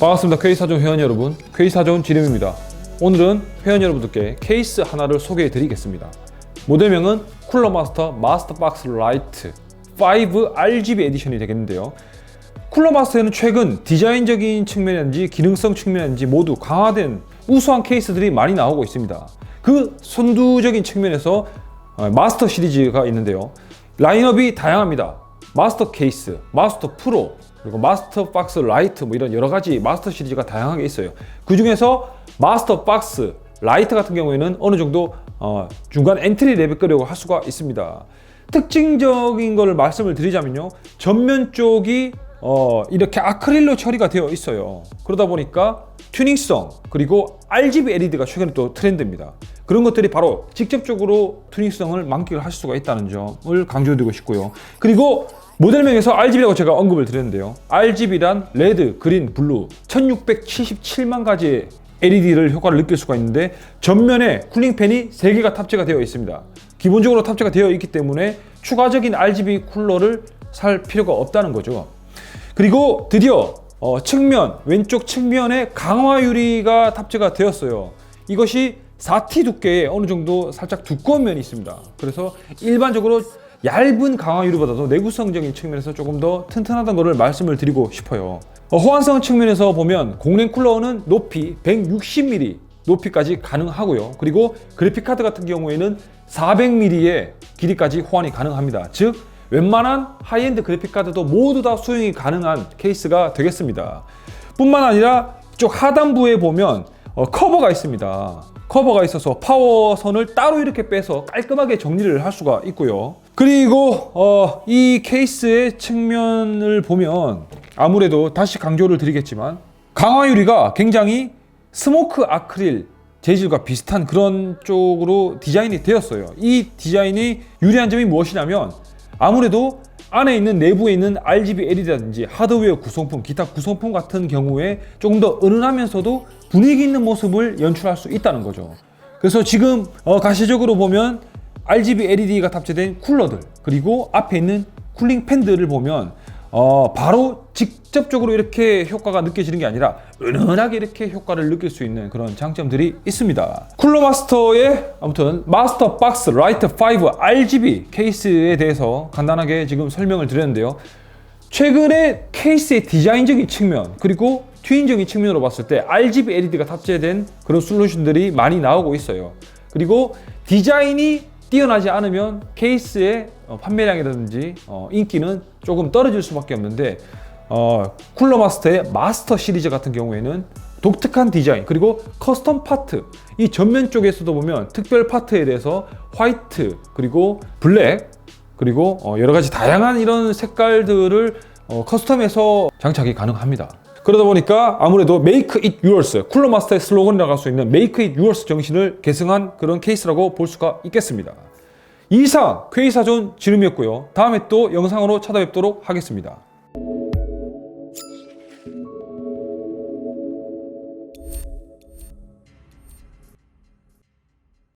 반갑습니다. K사전 회원 여러분. K사전 지름입니다. 오늘은 회원 여러분들께 케이스 하나를 소개해 드리겠습니다. 모델명은 쿨러마스터 마스터박스 라이트 5 RGB 에디션이 되겠는데요. 쿨러마스터에는 최근 디자인적인 측면이든지 기능성 측면이든지 모두 강화된 우수한 케이스들이 많이 나오고 있습니다. 그 선두적인 측면에서 어, 마스터 시리즈가 있는데요. 라인업이 다양합니다. 마스터 케이스, 마스터 프로, 그리고 마스터 박스 라이트 뭐 이런 여러 가지 마스터 시리즈가 다양하게 있어요. 그 중에서 마스터 박스 라이트 같은 경우에는 어느 정도 어, 중간 엔트리 레벨급이라고 할 수가 있습니다. 특징적인 걸 말씀을 드리자면요. 전면 쪽이 어, 이렇게 아크릴로 처리가 되어 있어요. 그러다 보니까 튜닝성 그리고 RGB LED가 최근에 또 트렌드입니다. 그런 것들이 바로 직접적으로 튜닝성을 만끽을 할 수가 있다는 점을 강조드리고 싶고요. 그리고 모델명에서 RGB라고 제가 언급을 드렸는데요. RGB란 레드, 그린, 블루 1677만 가지의 LED를 효과를 느낄 수가 있는데 전면에 쿨링팬이 3개가 탑재가 되어 있습니다. 기본적으로 탑재가 되어 있기 때문에 추가적인 RGB 쿨러를 살 필요가 없다는 거죠. 그리고 드디어 어, 측면 왼쪽 측면에 강화 유리가 탑재가 되었어요. 이것이 4T 두께의 어느 정도 살짝 두꺼운 면이 있습니다. 그래서 일반적으로 얇은 강화 유리보다도 내구성적인 측면에서 조금 더 튼튼하다는 것을 말씀을 드리고 싶어요. 어, 호환성 측면에서 보면 공랭 쿨러는 높이 160mm 높이까지 가능하고요. 그리고 그래픽 카드 같은 경우에는 400mm의 길이까지 호환이 가능합니다. 즉 웬만한 하이엔드 그래픽 카드도 모두 다 수용이 가능한 케이스가 되겠습니다. 뿐만 아니라 이쪽 하단부에 보면 어, 커버가 있습니다. 커버가 있어서 파워선을 따로 이렇게 빼서 깔끔하게 정리를 할 수가 있고요. 그리고 어, 이 케이스의 측면을 보면 아무래도 다시 강조를 드리겠지만 강화 유리가 굉장히 스모크 아크릴 재질과 비슷한 그런 쪽으로 디자인이 되었어요. 이 디자인이 유리한 점이 무엇이냐면 아무래도 안에 있는 내부에 있는 RGB LED라든지 하드웨어 구성품, 기타 구성품 같은 경우에 조금 더 은은하면서도 분위기 있는 모습을 연출할 수 있다는 거죠. 그래서 지금 어, 가시적으로 보면 RGB LED가 탑재된 쿨러들 그리고 앞에 있는 쿨링 팬들을 보면 어, 바로 직접적으로 이렇게 효과가 느껴지는 게 아니라 은은하게 이렇게 효과를 느낄 수 있는 그런 장점들이 있습니다. 쿨러 마스터의 아무튼 마스터 박스 라이트 5 RGB 케이스에 대해서 간단하게 지금 설명을 드렸는데요. 최근에 케이스의 디자인적인 측면 그리고 튜닝적인 측면으로 봤을 때 RGB LED가 탑재된 그런 솔루션들이 많이 나오고 있어요. 그리고 디자인이 뛰어나지 않으면 케이스의 어, 판매량이라든지 어, 인기는 조금 떨어질 수밖에 없는데 어, 쿨러 마스터의 마스터 시리즈 같은 경우에는 독특한 디자인 그리고 커스텀 파트 이 전면 쪽에서도 보면 특별 파트에 대해서 화이트 그리고 블랙 그리고 어, 여러 가지 다양한 이런 색깔들을 어, 커스텀해서 장착이 가능합니다. 그러다 보니까 아무래도 Make It Yours 쿨러 마스터의 슬로건이라고 할 수 있는 Make It Yours 정신을 계승한 그런 케이스라고 볼 수가 있겠습니다. 이상 K사전 지름이었고요. 다음에 또 영상으로 찾아뵙도록 하겠습니다.